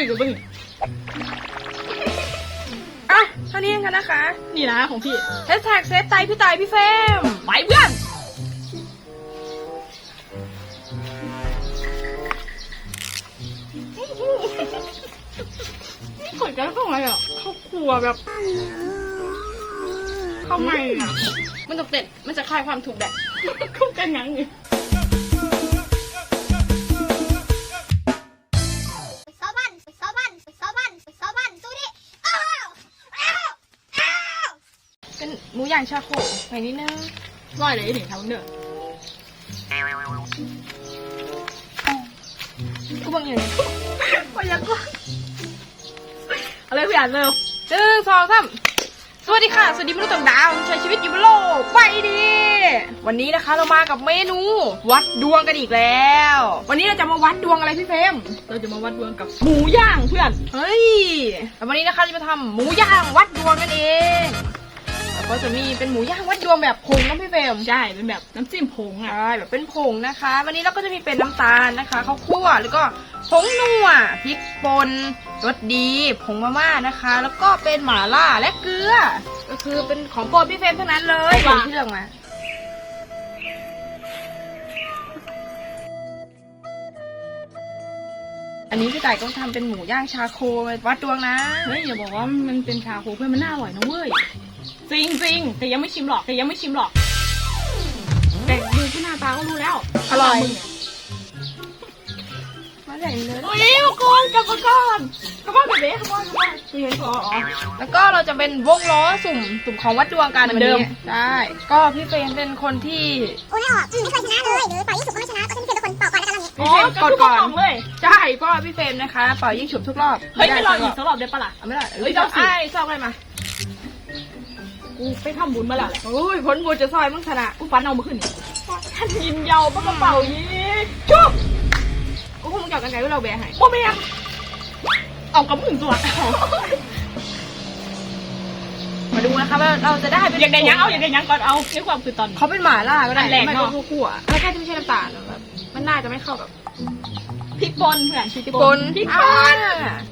อีกหรือเปล่านี่อะเท่านี้เองกันนะคะ นี่นะของพี่แฮชแท็กเซฟไตพี่ตายพี่เฟรมไปเพื่อนนี่เปิดกันเข้าไงอะเข้าครัวแบบ เข้าไม่อะมันตกเด็ดมันจะคลายความถูกแดดคุ้มกันยังนี่ส เป็นหมูย่างชาโคไปนิดนึงร้อยเลยนี่ทำเด้อกูบังอย่างนี้ไปยังก็อะไรพี่อ่านเร็วหนึ่งสองสามสวัสดีค่ะ สวัสดีมนุษย์ต่างดาวใช้ชีวิตอยู่บนโลกไปดี วันนี้นะคะเรามากับเมนู วัดดวงกันอีกแล้ว วันนี้เราจะมาวัดดวงอะไรพี่เฟมเราจะมาวัดดวงกับหมูย่างเพื่อน เฮ้ย วันนี้นะคะจะมาทำหมูย่างวัดดวงกันเอง แล้วก็จะมีเป็นหมูย่างวัดดวงแบบผงนะพี่เฟรมใช่เป็นแบบน้ำจิ้มผงอะ ใช่แบบเป็นผงนะคะ วันนี้เราก็จะมีเป็นน้ำตาลนะคะข้าวคั่วแล้วก็ผงนัวพริกป่นรสดีผงมาม่านะคะ แล้วก็เป็นหม่าล่าและเกลือ ก็คือเป็นของโปรดพี่เฟรมทั้งนั้นเลยผงที่เลือกมาอันนี้พี่ต่ายก็ทำเป็นหมูย่างชาโควัดดวงนะ เฮ้ยอย่าบอกว่ามันเป็นชาโคเพื่อนมันน่าอร่อยนะเว้ย จริงจริงแต่ยังไม่ชิมหรอกแต่ยังไม่ชิมหรอก แต่ดูที่หน้าตาก็รู้แล้วอร่อยมึงเนี่ยมาใส่เนื้อโอ้ยมาก่อนกลับมาก่อนกลับมาแบบนี้กลับมาก่อนเฮ้ยอ๋ออ๋อแล้วก็เราจะเป็นวงล้อสุ่มสุ่มของวัดดวงกันเหมือนเดิมวัใช่ก็พี่เฟรมเป็นคนที่โอ้ยไม่ออกอืมไม่เคยชนะเลยหรือปล่อยยี่สิบก็ไม่ชนะก็ฉันเป็นคนเป่าก่อนแล้วกันตอนนี้อ๋อก็ทุกกล่องเลยใช่เพราะว่าพี่เฟรมนะคะเป่ายิ่งฉุบทุกรอบเฮ้ยไม่รออีกสัสักรอบได้ปะล่ะเอาไม่ได้เฮ้ยเจ้าสิไอ้ซอกอะไรมา กูไปทำบุญมาแล้วแหละโอ้ยผลบุญจะซอยมึงชนะกูฟันเอามาขึ้นนี่ท่านยินเยาปะกระเป๋ายีชุบกูคงเกี่ยวกันไงว่าเราแบร์ให้โอ้ไม่ยังเอากับมึงตัวมาดูนะคะว่าเราจะได้เป็นอยากได้ยังเอาอยากได้ยังก่อนเอาในความคือตอนนี้เขาเป็นหมาล่าก็ได้อันแรกไม่เนก็อะคั่วๆแล้วแค่ที่ไม่ใช่น้ำตาลนะแบบมันน่าจะไม่เข้ากับ พริกป่นเพื่อนพริกพริกป่ป่นนพริกอ่าป่น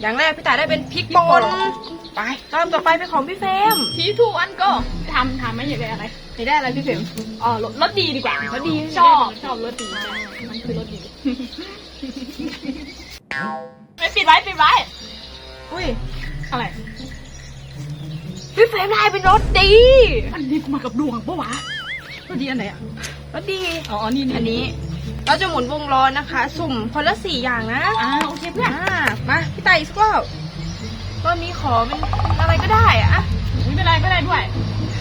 อย่างแรกพี่ต่ายได้เป็นพริกพริกป่ป่นนไปรอบต่อไปเป็นของพี่เฟรมทีทูอันก็ทำทำไม่อยากได้อะไรนี่ได้อะไรพี่เฟรมอ๋อรสรสดีดีกว่ารสดีชอบชอบรสดีใช่มันคือรสดีไม่ปิดไว้ปิดไว้อุ้ยอะไรพี่เฟรมได้เป็นรสดีอันนี้กูมากับดวงปะวะรสดีอันไหนอะรสดีอ๋อนี่อันนี้ เราจะหมุนวงล้อนะคะ สุ่มคนละสี่อย่างนะอ่าโอเคเพื่อนอ่ามาพี่ไต่อีกสักรอบรอบนี้ขอเป็นอะไรก็ได้อะ ไม่เป็นไรไม่เป็นไรด้วย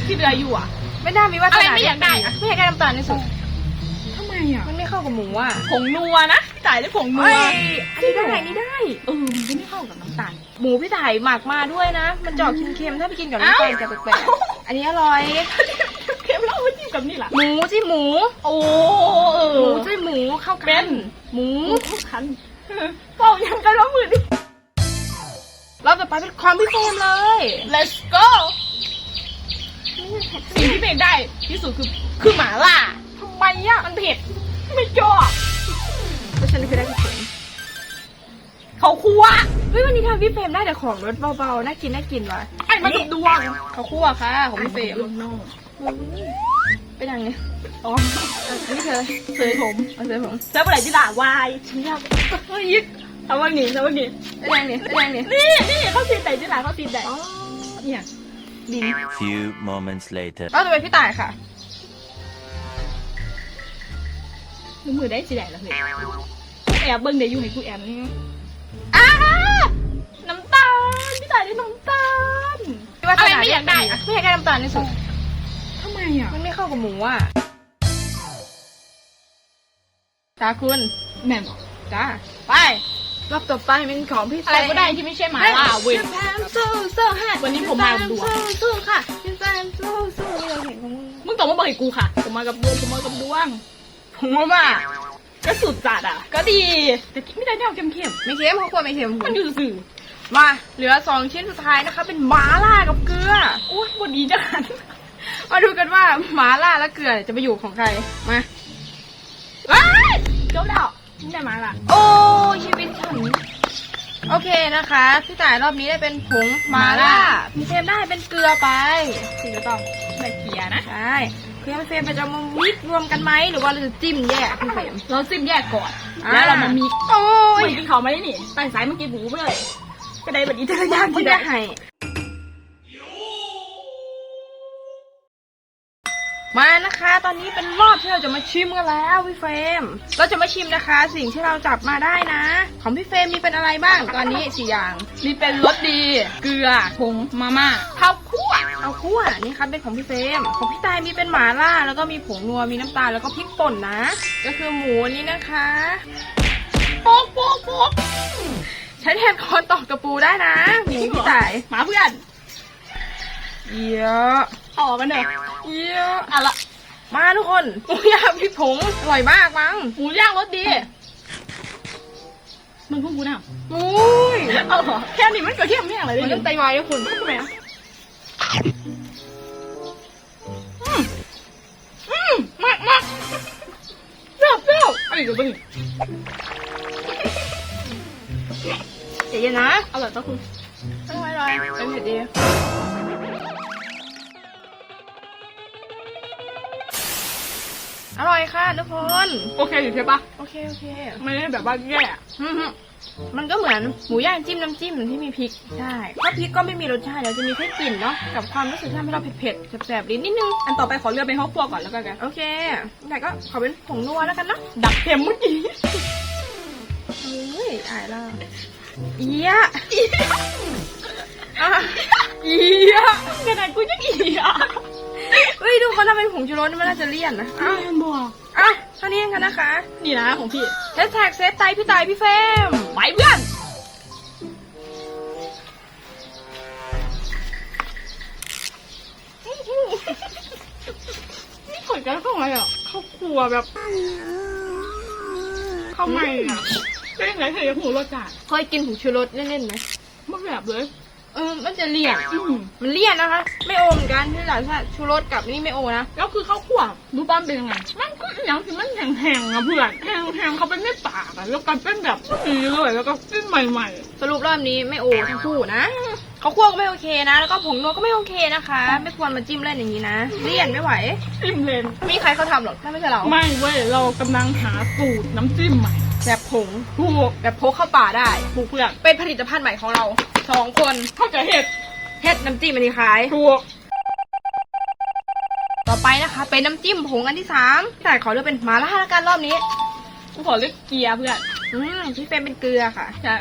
ที่เหลืออยู่อะ ไม่น่ามีว่าอะไรไม่อยากได้อะไม่อยากได้น้ำตาลในสุดทำไมอะ มันไม่เข้ากับหมูอะผงนัวนะจ่ายด้วยผงนัวเฮ้ยอันนี้ได้อันนี้ได้เออมันไม่เข้ากับน้ำตาลหมูพี่ไต่หมักมาด้วยนะ มันจะออกเค็มๆถ้าไปกินกับน้ำเอ้าตาลจะแปลกๆอันนี้อร่อยเค็มแล้วเอามาจิ้มกับนี่ล่ะหมูที่หมู โอ้เอห มูอที่หมูเข้าเป็กันนหมูหมูคันเป่ายังกันว่ามือดิรอบต่อไปเป็นความพี่เฟรมเลย let's go สิ่งที่เบรกได้ที่สุดคือคือหมาล่าทำไมอะมันเผ็ดไม่ชอบเพราะฉันเคยได้พี่เฟรมเขาคั่วเฮ้ยวันนี้ทำพี่เฟรมได้แต่ของรสเบาๆน่ากินน่ากินว่ะไอ้มันกับดวงเขาคั่วค่ะของพี่เฟรมลูกน้อง เป็นยังไง อ๋ออันนี้เธอเสยผมเอาเธอผมเจ้าเมื่อไหร่ที่ด่าวายฉันอยากเฮ้ยยึดเอาวันนี้เอาวันนี้เป็นยังไงเป็นยังไงนี่นี่เขาตีแต่ที่ด่าเขาตีแต่เนี่ยดิน Few moments later. ก็จะเป็นพี่ต่ายค่ะมือมือได้สิได้แล้วเฮ้ยกูแอบเบิ้งเดี๋ยวอยู่ให้กูแอบนี่อ้าน้ำตาลพี่ต่ายได้น้ำตาลอะไรไม่อยากได้อะไม่อยากได้น้ำตาลในสุด เข้ากับหมูอะจ้าคุณแม่บอกจ้าไปรอบต่อไปเป็นของพี่อะไรก็ได้ที่ไม่ใช่หมาล่าเว้ยพี่แฟมสู้สู้ฮะวันนี้ผมมากับดวงสู้สู้ค่ะพี่แฟมสู้สู้เราเห็นของมึงมึงต้องมาบอกให้กูค่ะผมมากับดวงผมมากับดวงผมว่ามาก็สุดจัดอะ ก็ดีแต่ไม่ได้แนวเข้มไม่เค็มเขาควรไม่เค็มๆมันอยู่สื่อมาเหลือสองชิ้นสุดท้ายนะคะ เป็นหมาล่ากับเกลือโอ้ยบดีจัง มาดูกันว่าหมาล่าและเกลือจะไปอยู่ของใคร มาว้ายจบแล้วไม่ได้มาละโอ้ชีวิตฉันโอเคนะคะ พี่ต่ายรอบนี้ได้เป็นผงมาล่า พี่เฟรมได้เป็นเกลือไปสิ่งที่ต้องได้เกียร์นะ ใช่คือพี่เฟรมจะมามิกรวมกันไหมหรือว่าเราจะจิ้มแยกพี่เฟรมเราซิมแยกก่อนอ่าแล้วเรามามีโอ้ยไม่กินเขาไม่ได้นี่ตั้งสายเมื่อกี้หมูไปเลย ก็ได้แบบนี้แต่ละอย่างที่ที่ได้ มานะคะ ตอนนี้เป็นรอบที่เราจะมาชิมกันแล้วพี่เฟรมเราจะมาชิมนะคะ สิ่งที่เราจับมาได้นะ ของพี่เฟรมมีเป็นอะไรบ้างตอนนี้สี่อย่าง มีเป็นรสดี เกลือผงมาม่าข้าวคั่วเอาคั่วนี่ครับเป็นของพี่เฟรมของพี่ตายมีเป็นหมาล่า แล้วก็มีผงนัวมีน้ำตาลแล้วก็พริกป่นนะ ก็คือหมูนี้นะคะโป๊กโป๊กโป๊กใช้แทนคอนตอกตะปูได้นะหมูพี่ตายหมาเพื่อนเยอะเอาออกกันเถอะ เยอะอะละมาทุกคนหมูย่างพริกผงอร่อยมากมั้งหมูย่างรสดีมึงพวกกูน่ะอุ้ยเอาเหรอแค่นี้มันก็เทียมแม่งเลยมันดิต้องไตวายนะคุณทำไมอะอืมอืมมากมากเปรี้ยวเปรี้ยวไอ้เดี๋ยวไปดิเดี๋ยวนะอร่อยปะคุณอร่อยอร่อยเป็นเผ็ดดี อร่อยค่ะทุกคน โอเคอยู่ใช่ปะโอเคโอเค ไม่ได้แบบว่าแย่อือฮึมันก็เหมือนหมูย่างจิ้มน้ำจิ้มที่มีพริก ใช่ถ้าพริกก็ไม่มีรสชาติเดี๋ยวจะมีแค่กลิ่นเนาะ กับความรู้สึกที่ทำให้เราเผ็ดๆแสบๆลิ้นนิดนึง อันต่อไปขอเลือกเป็นข้าวคั่วก่อนแล้วกันกันโอเค แต่ก็ขอเป็นผงนัวแล้วกันเนาะ ดักเค็มเมื่อกี้เฮ้ยอายแล้วเอียะอะอีอะขนาดกูยังอีอะเฮ้ย ดูเขาทำเป็นผงชูรสนี่มันน่าจะเลี่ยนนะอ้าอ้าววบัวอะเท่านี้เองกันนะคะนี่นะของพี่แฮชแท็กเซฟไตพี่ตายพี่เฟรมไปเพื่อนนี่ขนกันเข้ามาอะเข้าวครัวแบบ เข้าไม่อะเป็นยังไงเธออยากหูรสจัดเคยกินผงชูรสเล่นๆไหมมันแบบเลย เออมันจะเลี่ยนอืมมันเลี่ยนนะคะ ไม่โอเหมือนกันที่หลังถ้าชูรสกับนี่ไม่โอนะแล้วคือข้าวคั่วรู้ป้ามนเป็นยังไงมันก็อย่างที่มันแห้งๆอะเพื่อนแห้งๆเขาเป็นไม่ปากอะแล้วกันเป็นแบบนี้เลยแล้วก็ขึ้นใหม่สรุปรอบนี้ไม่โอทั้งคู่นะเขาวคั่วก็ไม่โอเคนะ แล้วก็ผงนัวก็ไม่โอเคนะคะ ไม่ควรมาจิ้มเล่นอย่างนี้นะ เลี่ยนไม่ไหว ๆจิ้มเลนไม่มีใครเขาทำหรอกถ้าไม่ใช่เรา ไม่เว้ยเรากำลังหาสูตรน้ำจิ้มใหม่ แบบผงถูกแบบพกเข้าป่าได้ถูกเพื่อนเป็นผลิตภัณฑ์ใหม่ของเราสองคนเข้าใจเห็ดเฮ็ดน้ำจิ้มอันนี้ขายถูกต่อไปนะคะ เป็นน้ำจิ้มผงอันที่สามแต่ขอเลือกเป็นหมาล่าละกันรอบนี้กูขอเลือกเกียร์เพื่อนอืมพี่เฟรมเป็นเกลือค่ะจะ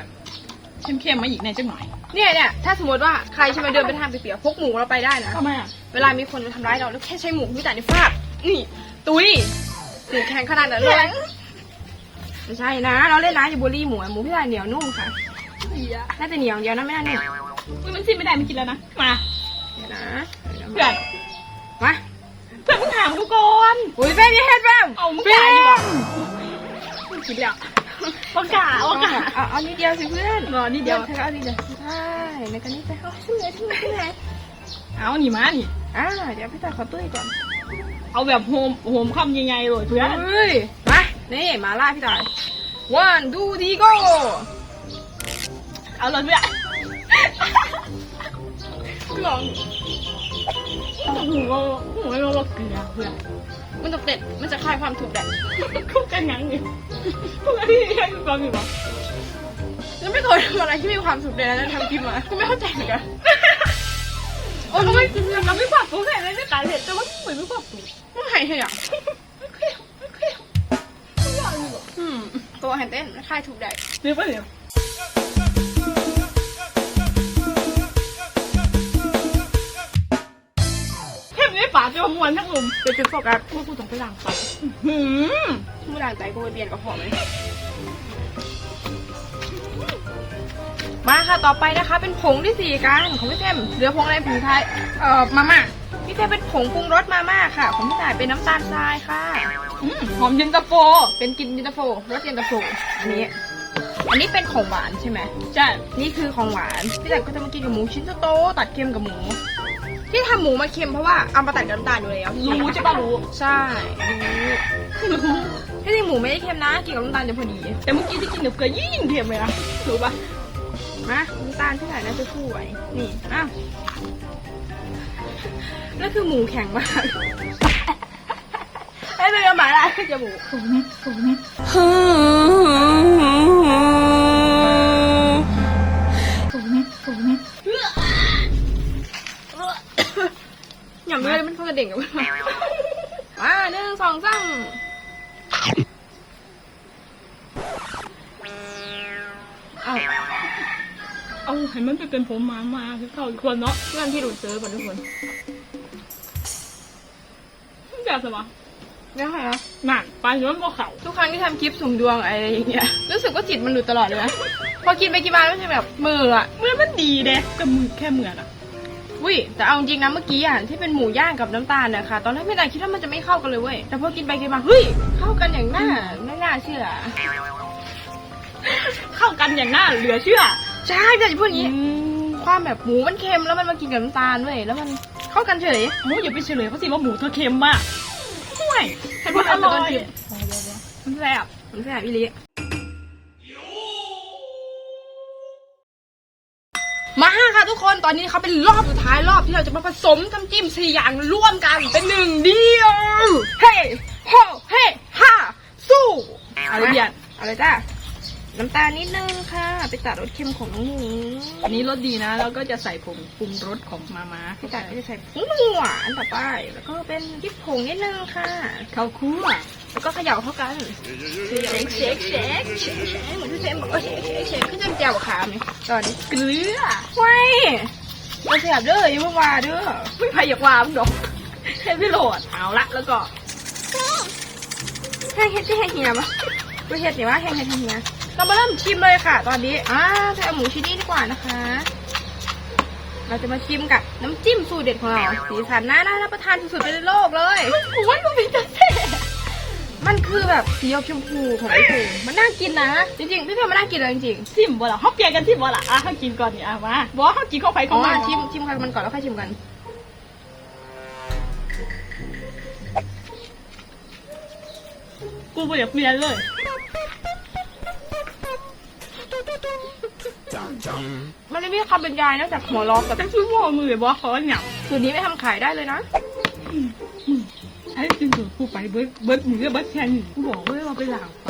เข้มๆมาอีกในอยจังหน่อยเนี่ยเนี่ยถ้าสมมติว่าใครจะมาเดินไปทางเปียกๆพกหมูเราไปได้นะทำไมอะเวลามีคนมาทำร้ายเราแล้วแค่ใช้หมูพี่จ่ายในฟาดนี่ ตุยหมูแข็งขนาดนั้นเลย ไม่ใช่นะ เราเล่นนะอย่าบูลลี่หมูอะหมูพี่จ่ายเหนียวนุ่มค่ะเกียร์น่าจะเหนียวอย่างเดียวนะไม่น่าเนี่ยอุ้ยมันจิ้มไม่ได้ไม่กินแล้วนะ มาเดี๋ยวนะเพื่อนมาเพื่อนมึงถามกูก่อนอุ้ยแม่นี่เฮ็ดแม่เอามึงจ่ายดีกว่ามึงคิดแล้วว่ากาว่ากาเอาเอานิดเดียวสิเพื่อนรอนิดเดียวเธอเอานิดเดียวใช่ในกันนี้ไปเอาขึ้นเลยขึ้นเลยขึ้นเลยเอาหนีมานี่อ่าเดี๋ยวพี่จ่ายขอตุ้ยก่อน เอาแบบโฮมโฮมคำยังไงเลยเพื่อนเฮ้ยมา นี่มาล่าพี่จ่าย one two three go เอาเลยเพื่อนลองหูเราหูเราเราเกลือเพื่อนมันจะเด็ดมันจะคลายความถูกแดดคุกกันยังนี่คุกกันที่ยังกูฟังอยู่ปะแล้วไม่เคยทำอะไรที่มีความสุขเลยนะทำคลิปมาก็ไม่เข้าใจเหมือนกันโอ้ยไม่เราไม่ปรับตัวแค่ไหนไม่ตายเห็ดแต่ว่าเหมือนไม่ปรับตัวไม่ไหวเลยอะไม่ ตัวแฮนเต้นคลายถูกแดดเดี๋ยวไปเดี๋ยวเทพนี้ป่าจะมวนทั้งลุมเป็นจุดโฟกัสว่ากูต้องไปล้างปากหืมผู้ด่างใจกูไปเบียนกับพอไหมมาค่ะ ต่อไปนะคะ เป็นผงที่สี่กันของพี่เทมเหลือผงอะไรผงไทยเอ่อมาม่า พี่เทมเป็นผงปรุงรสมาม่าค่ะของพี่ต่ายเป็นน้ำตาลทรายค่ะอืมหอมเย็นตาโฟ เป็นกินเย็นตาโฟรสเย็นตาโฟอันนี้ อันนี้เป็นของหวานใช่ไหมใช่นี่คือของหวานพี่แต่ก็จะมากินกับหมูชิ้นโตๆตัดเค็มกับหมู ที่ทำหมูมาเค็มเพราะว่าเอามาตัดกับน้ำตาลอยู่แล้วรู้ใช่ปะรู้ใช่รู้รู้ที่จริงหมูไม่ได้เค็มนะกินกับน้ำตาลจะพอดี แต่เมื่อกี้ที่กินกับเกลือยิ่งเค็มเลยนะรู้ปะมาน้ำตาลเท่าไหร่นะจะพูดไหวนี่อ้าว นั่นคือหมูแข็งมากไอ้เป็นหมาอะไรจมูกสมสมสมสมอย่าไม่ได้มันเพิ่งกระเด่งกับมันมามาหนึ่งสองสามอ้าว เอาให้มันไปเป็นผมมามาคือเขาอีกคนเนาะเพื่อนที่ดูดซื้อก่อนทุกคนแบบสมะไม่ใช่เหรอนั่นปลาย้อนบ่เขาทุกครั้งที่ทำคลิปสุ่มดวงอะไรอย่างเงี้ยรู้สึกว่าจิตมันหลุดตลอดเลยนะพอกินไปกินมาไม่ใช่แบบมืออะเมื่อมันดีเด้แต่มือแค่เหมือนอะอุ้ยแต่เอาจริงนะเมื่อกี้อะที่เป็นหมูย่างกับน้ำตาลนะคะ ตอนแรกไม่ได้คิดว่ามันจะไม่เข้ากันเลยเว้ยแต่พอกินไปกินมาเฮ้ยเข้ากันอย่างน่าไม่น่าเชื่อ เข้ากันอย่างน่าเหลือเชื่อ ใช่แต่จะพูดอย่างอืนี้มความแบบหมูมันเค็มแล้วมันมากินกับน้ำตาลเว้ยแล้วมันเข้ากันเฉยหมูอย่าไปเฉลยเพราะสิว่าหมูเธอเค็มมากห่วยให้พูดเอาแต่ต้นคลิปมันแซ่บมันแสบอีหลีมาค่ะทุกคนตอนนี้เขาเป็นรอบสุดท้ายรอบที่เราจะมาผสมน้ำจิ้มสี่อย่างร่วมกันเป็นหนึ่งเดียวเฮ้โฮเฮ้ฮ่าสู้เอาเลยเบียดเอาเลยจ้า น้ำตาลนิดนึงค่ะ ไปตัดรสเค็มของน้องหมูอันนี้รสดีนะ แล้วก็จะใส่ผงปรุงรสของมาม่าไปตัดก็จะใส่ผงนัวอันต่อไป แล้วก็เป็นพริกผงนิดนึงค่ะข้าวคั่วแล้วก็เขย่าเข้ากันเช็คเช็คเช็คเช็คเช็คเหมือนที่เซมบอกว่าเช็คเช็คเช็คขึ้นจำแจวขาไหมตอนนี้เกลือไว้เราเสียบเด้ออย่าเพิ่งว่าเด้อไม่พยากวามดอกแค่พี่โหลดเอาละแล้วก็แห้งเฮ็ดที่แห้งเฮียปะไปเฮ็ดเนี่ยว่าแห้งเฮ็ดให้เฮีย เรามาเริ่มชิมเลยค่ะ ตอนนี้อ่าใส่เอาหมูชิ้นนี้ดีกว่านะคะ เราจะมาชิมกับน้ำจิ้มสูตรเด็ดของเรา สีสันน่าน่ารับประทานสุดๆไปในโลกเลยโอ้ยมันเป็นจะแซ่มันคือแบบสีออกชมพูของไอ้เพลงมันน่ากินนะ จริงๆพี่เพลงมันน่ากินเลยจริงซิมบ่ล่ะเขาเปลี่ยนกันซิมบ่ล่ะอะเขากินก่อนนี่อะมาบอกเขากินเข้าไปๆอ๋เข้าอมาชิมชิมกันมันก่อนแล้วค่อยชิมกันกูบ่อยากเปลี่ยนเลย มันไม่มีคำบรรยายนอกจากหัวเร้อกับแต่คือหม้อมือบอกเขาหยังสูตรนี้ไม่ทำขายได้เลยนะไอ้จริงๆกูไปเบิร์ดเบิร์ดมือเบิร์ดแค่นี้กูบอกเลยว่าไปหลังไป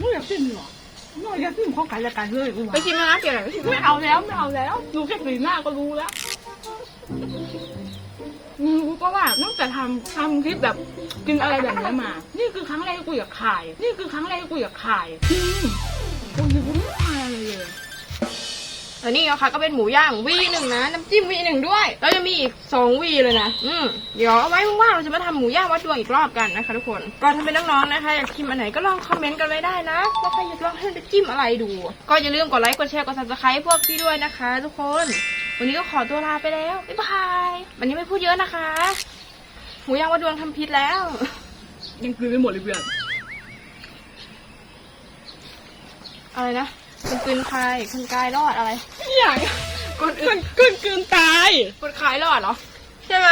มึงอยากซิมหรอมึงอยากซิมเขาขายรายการเลยกูไปว่าชิมนะเปลี่ยนหน่อยไปชิมไม่เอาแล้วไม่เอาแล้วดูแค่สีหน้าก็รู้แล้วอืมกูก็ว่าตั้งแต่ทำทำคลิปแบบกินอะไรแบบนี้มา นี่คือครั้งแรกที่กูอยากขาย นี่คือครั้งแรกที่กูอยากขายจริงกูยังไม่ขายอะไรเลย อันนี้นะคะก็เป็นหมูย่างวีหนึ่งนะน้ำจิ้มวีหนึ่งด้วยแล้วจะมีอีกสองวีเลยนะอืมเดี๋ยวเอาไว้ว่างๆเราจะมาทำหมูย่างวัดดวงอีกรอบกันนะคะทุกคนก็ถ้าเป็นน้องๆนะคะอยากชิมอันไหนก็ลองคอมเมนต์กันไว้ได้นะว่าใครอยากลองให้ไปจิ้มอะไรดู ก็อย่าลืมกดไลค์กดแชร์กด subscribe พวกพี่ด้วยนะคะ ทุกคน วันนี้ก็ขอตัวลาไปแล้วบ๊ายบายวันนี้ไม่พูดเยอะนะคะ หมูย่างวัดดวงทำพิษแล้ว ยังคืนไม่หมดเลยเพื่อนอะไรนะคนกลืนใครคนกายรอดอะไร อย่างคนอื่นกลืนกลืนตายคนขายรอดเหรอ ใช่ไหม